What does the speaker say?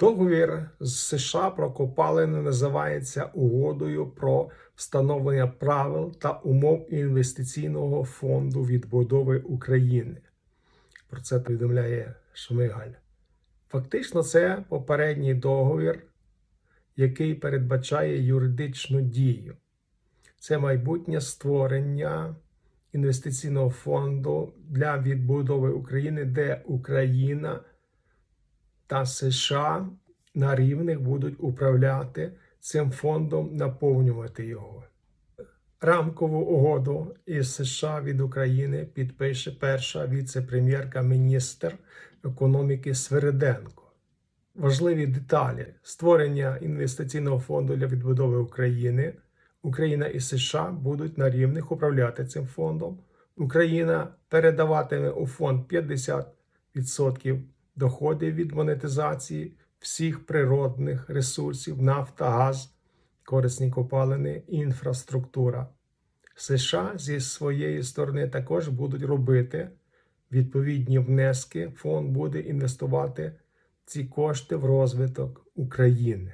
Договір з США про копалини називається угодою про встановлення правил та умов інвестиційного фонду відбудови України. Про це повідомляє Шмигаль. Фактично, це попередній договір, який передбачає юридичну дію. Це майбутнє створення інвестиційного фонду для відбудови України, де Україна та США на рівних будуть управляти цим фондом, наповнювати його. Рамкову угоду із США від України підпише перша віце-прем'єрка міністр економіки Свириденко. Важливі деталі створення інвестиційного фонду для відбудови України. Україна і США будуть на рівних управляти цим фондом. Україна передаватиме у фонд 50% доходів від монетизації всіх природних ресурсів, нафта, газ, корисні копалини, інфраструктура. США зі своєї сторони також будуть робити відповідні внески. Фонд буде інвестувати ці кошти в розвиток України.